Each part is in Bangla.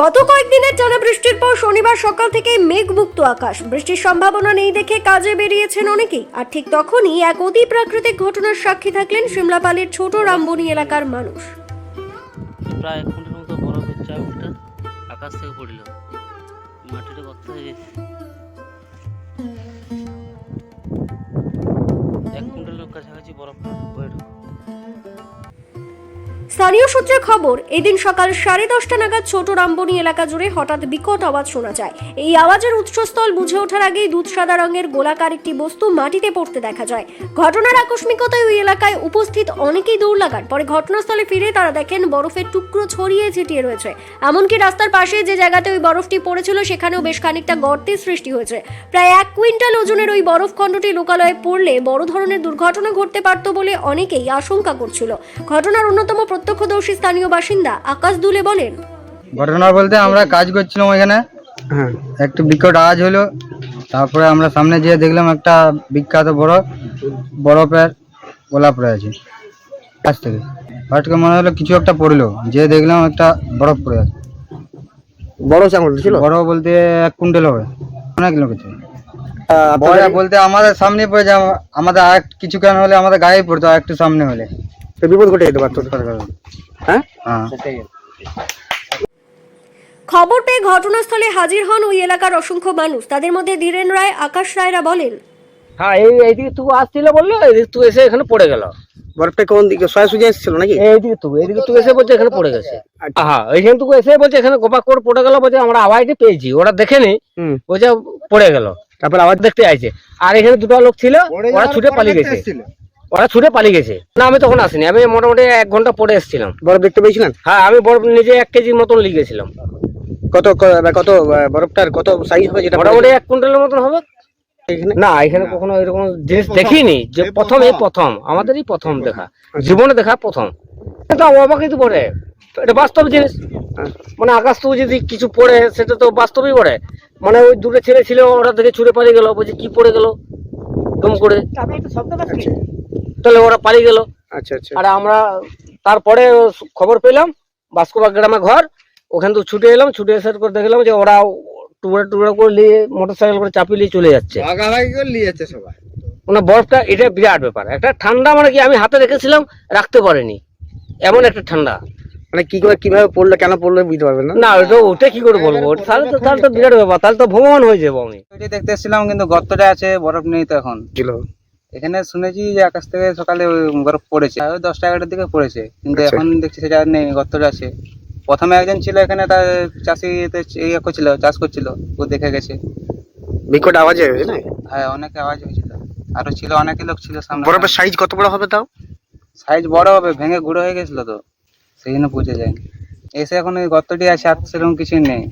গত কয়েকদিনের টানা বৃষ্টির পর শনিবার সকাল থেকে মেঘমুক্ত আকাশ। বৃষ্টির সম্ভাবনা নেই দেখে কাজে বেরিয়েছেন অনেকেই। আর ঠিক তখনই এক অতি প্রাকৃতিক ঘটনার সাক্ষী থাকলেন সিমলাপালের ছোট রামবনি এলাকার মানুষ। প্রায় এক কুইন্টাল মতো আকাশ থেকে গর্ত হয়ে গেছে। এক কাছাকাছি স্থানীয় সূত্রে খবর, এদিন সকাল সাড়ে দশটা নাগাদ ছোট রামবনি এলাকা জুড়ে হঠাৎ বিকট আওয়াজ শোনা যায়। এই আওয়াজের উৎসস্থল বুঝে ওঠার আগেই দুধ সাদা রঙের গোলাকার একটি বস্তু মাটিতে পড়তে দেখা যায়। ঘটনার আকস্মিকতায় ওই এলাকায় উপস্থিত অনেকেই দৌড় লাগান। পরে ঘটনাস্থলে ফিরে তারা দেখেন বরফের টুকরো ছড়িয়ে ছিটিয়ে রয়েছে। এমনকি রাস্তার পাশে যে জায়গাতে ওই বরফটি পড়েছিল, সেখানেও বেশ খানিকটা গর্তের সৃষ্টি হয়েছে। প্রায় এক কুইন্টাল ওজনের ওই বরফ খণ্ডটি লোকালয়ে পড়লে বড় ধরনের দুর্ঘটনা ঘটতে পারত বলে অনেকেই আশঙ্কা করছিল। ঘটনার অন্যতম প্রত্যক্ষদর্শী স্থানীয় বাসিন্দা আকাশ দুলে বলেন ঘটনা বলতে আমরা কাজ করছিলাম ওইখানে। হ্যাঁ। একটু বিকট আওয়াজ হলো তারপরে আমরা সামনে যেয়ে দেখলাম একটা বিখ্যাত বড় বরফের গোলা পড়ে আছে কাছ থেকে। হঠাৎ মনে হলো কিছু একটা পড়ল যে দেখলাম একটা বরফ পড়ে আছে। বড় চাঙল ছিল? বরফ বলতে এক কুইন্টাল হবে। অনেক লোক বড় আপনাদের- বলতে আমাদের সামনে পড়ে যায় আমাদের আর কিছু কেন হলে আমাদের গায়ে পড়তো আর একটু সামনে হলে। বিপদ ঘটে যেতে পারতো হ্যাঁ? হ্যাঁ। খবর পেয়ে ঘটনাস্থলে হাজির হন ওই এলাকার অসংখ্য মানুষ। তাদের মধ্যে ধীরেন রায় আকাশ রায়রা বলেন। হ্যাঁ এই এইদিকে তুই আসছিল বলল এদিকে তুই এসে এখানে পড়ে গেল। বরফটা কোন দিকে? সয় সুজে এসেছিল নাকি? এইদিকে তুই এইদিকে তুই এসে বলছে এখানে পড়ে গেছে। হ্যাঁ এইখানে তুই এসে বলছে এখানে গোপাক করে পড়ে গেল বলছে আমরা আওয়াজটা পেয়েছি ওরা দেখেনি বলছে পড়ে গেল। তারপর আবার দেখতে আইছে। আর এখানে দুটো লোক ছিল ওরা ছুটে পালিয়ে গেছে। ওরা ছুটে পালিয়ে গেছে। না আমি তখন আসিনি। আমি মোটামুটি এক ঘণ্টা পরে এসেছিলাম। বরফ দেখতে পেয়েছিলেন? হ্যাঁ আমি বরফ নিজে এক কেজির মতন লিখেছিলাম কত কত বরফটার কত সাইজ হবে যেটা মোটামুটি এক কুইন্টালের মতন হবে। না এখানে কখনো এরকম জিনিস দেখিনি যে প্রথম। এই প্রথম। আমাদেরই প্রথম দেখা। জীবনে দেখা প্রথম। এটা অবাকই তো পড়ে এটা বাস্তব জিনিস। মানে আকাশ তো যদি কিছু পড়ে সেটা তো বাস্তবই পড়ে। মানে ওই দুটো ছেলে ছিল ওরা থেকে ছুটে পালিয়ে গেল বলছে কি পড়ে গেল? দম করে। তাহলে ওরা পালিয়ে গেল। আচ্ছা আচ্ছা। আর আমরা তারপরে খবর পেলাম বাস্কোবা গ্রামে ঘর ওখান থেকে ছুটে এলাম ছুটে এসে করে দেখলাম যে ওরা টুকরা টুকরা করে নিয়ে মোটর সাইকেল করে চাপিয়ে নিয়ে চলে যাচ্ছে। ভাগাভাগি করে নিয়েছে সবাই। মানে বরফটা এটা বিরাট ব্যাপার। একটা ঠান্ডা মানে কি আমি হাতে রেখেছিলাম রাখতে পারিনি। এমন একটা ঠান্ডা। মানে কি করে কীভাবে পড়ল কেন পড়ল বুঝতে পারবেন না? না ওটা ওটা কি করে বলব? ওটা তাহলে তো তাহলে তো বিরাট ব্যাপার। তাহলে তো ভগবান হয়ে যাব আমি। দেখতে এসেছিলাম কিন্তু গর্তটা আছে বরফ নেই তো এখন। ছিল এখানে শুনেছি যে আকাশ থেকে সকালে বরফ পড়েছে। ওই দশটা এগারোটার দিকে পড়েছে। কিন্তু আচ্ছা। এখন দেখছি সেটা নেই গর্তটা আছে। প্রথমে একজন ছিল এখানে তার চাষি ইয়ে করছিল চাষ করছিল ও দেখে গেছে। বিকট আওয়াজে না হ্যাঁ অনেক আওয়াজ হয়েছিল। আরও ছিল অনেক লোক ছিল সামনে। বরফের সাইজ কত বড় হবে তাও? সাইজ বড় হবে ভেঙে গুঁড়ো হয়ে গেছিল তো। সেই জন্য বুঝে যায় এসে এখন ওই গর্তটি আছে আর সেরকম কিছুই নেই।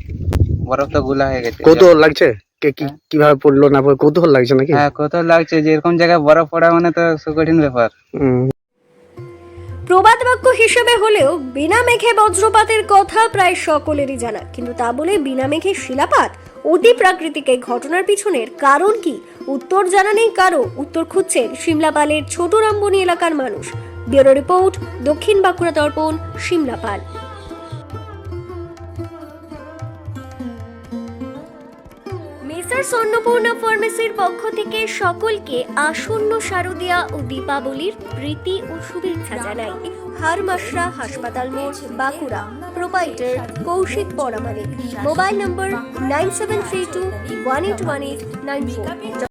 বরফ তো গুলা হয়ে গেছে। কৌতূহল লাগছে? কে কি কীভাবে পড়ল না পড়ল কৌতূহল লাগছে নাকি? হ্যাঁ কত লাগছে যে এরকম জায়গায় বরফ পড়া মানে তো কঠিন ব্যাপার। প্রবাদ বাক্য হিসেবে হলেও বিনা মেঘে বজ্রপাতের কথা প্রায় সকলেরই জানা। কিন্তু তা বলে বিনা মেঘে শিলাপাত অতি প্রাকৃতিক এই ঘটনার পিছনের কারণ কি? উত্তর জানা নেই কারও। উত্তর খুঁজছেন সিমলাপালের ছোট রামবনি এলাকার মানুষ। ব্যুরো রিপোর্ট দক্ষিণ বাঁকুড়া দর্পণ সিমলাপাল মেসার্স অন্নপূর্ণা ফার্মেসির পক্ষ থেকে সকলকে আসন্ন শারদীয়া ও দীপাবলির প্রীতি ও শুভেচ্ছা জানাই। হার মাসরা হাসপাতাল মোড়, Bankura. Proprietor Koushik Paramanik. Mobile number nine seven three two one eight one eight nine four.